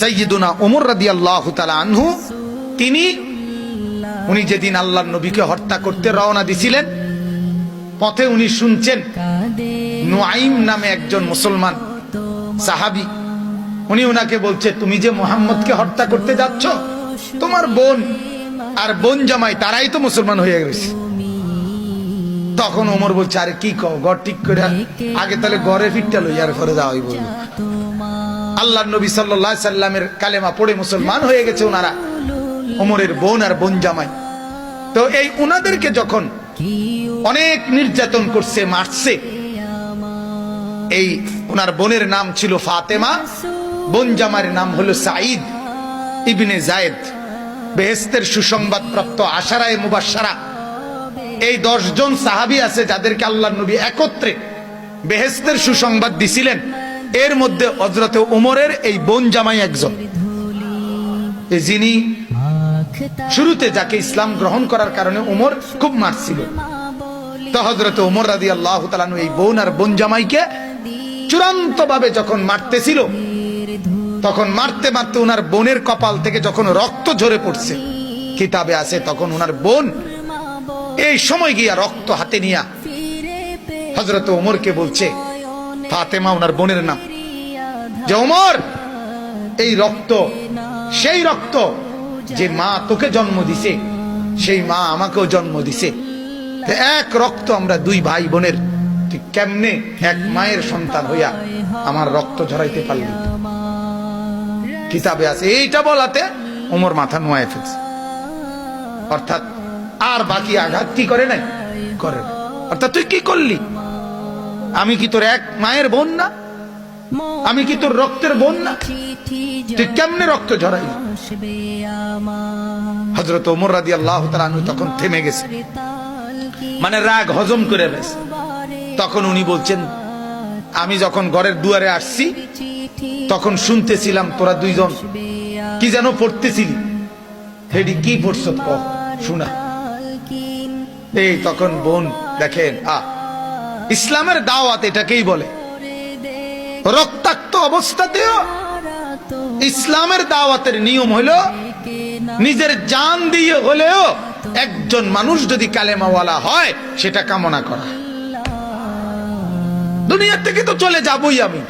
সাইয়্যিদুনা ওমর রাদিয়াল্লাহু তাআলা আনহু, তিনি, উনি যেদিন আল্লাহর নবীকে হত্যা করতে রওনা দিছিলেন, পথে উনি শুনছেন নুআইম নামে একজন মুসলমান সাহাবী। উনি ওনাকে বলছে, তুমি যে মোহাম্মদকে হত্যা করতে যাচ্ছ, তোমার বোন আর বোন জামাই তারাই তো মুসলমান হয়ে গেছে। তখন ওমর বলছে, আরে কি কও গড় ঠিক করে আগে তাহলে গড়ে ফিরটা লইয়ার ঘরে যাওয়াই বলল আল্লাহ নবী সাল্লাহ সাল্লামের কালেমা পড়ে মুসলমান হয়ে গেছে ওনারা। ওমরের বোন আর বোন জামাই। তো এই উনাদেরকে যখন অনেক নির্যাতন করছে, মারছে, এই ওনার বোনের নাম ছিল ফাতেমা, বোন জামার নাম হলো সাঈদ ইবনে জায়েদ বেহেস্তের সুসংবাদ প্রাপ্ত আশারায় মুবাসারা এই দশজন সাহাবি আছে যাদেরকে আল্লাহ নবী একত্রে বেহেস্তের সুসংবাদ দিছিলেন। এর মধ্যে হজরতে উমরের এই বোন জামাই একজন। যিনি শুরুতে যাকে ইসলাম গ্রহণ করার কারণে উমর খুব মারছিল। তো হজরত উমর রাদি আল্লাহ এই বোন আর বোন জামাইকে চূড়ান্ত ভাবে যখন মারতেছিল, তখন মারতে মারতে ওনার বোনের কপাল থেকে যখন রক্ত ঝরে পড়ছে, কিতাবে আছে তখন ওনার বোন এই সময় গিয়া রক্ত হাতে নিয়া হজরত ওমরকে বলছে ফাতেমা ওনার বোনের নাম। যে ওমর, এই রক্ত, সেই রক্ত যে মা তোকে জন্ম দিছে, সেই মা আমাকেও জন্ম দিছে। এক রক্ত আমরা দুই ভাই বোনের, তুই কেমনে এক মায়ের সন্তান হইয়া আমার রক্ত ঝরাইতে পারলি? কিতাবে আছে, এইটা বলাতে ওমর মাথা নোয়ায় ফেলছে। অর্থাৎ আর বাকি আঘাত কি করে নাই? করে অর্থাৎ তুই কি করলি? আমি কি তোর এক মায়ের বোন না? আমি কি তোর রক্তের বোন না? তুই কেমনে রক্ত ঝরাই হজরত ওমর রাদি আল্লাহ তখন থেমে গেছে। মানে রাগ হজম করে গেছে তখন উনি বলছেন, আমি যখন ঘরের দুয়ারে আসছি, তখন শুনতেছিলাম তোরা দুইজন কি যেন পড়তেছিলি। হেডি, কি পড়ছ শোনা। এই তখন বোন দেখেন আ ইসলামের দাওয়াত এটাকেই বলে। রক্তাক্ত অবস্থাতেও ইসলামের দাওয়াতের নিয়ম হলো, নিজের জান দিয়ে হলেও একজন মানুষ যদি কালেমাওয়ালা হয়, সেটা কামনা করা। দুনিয়ার থেকে তো চলে যাবই আমি।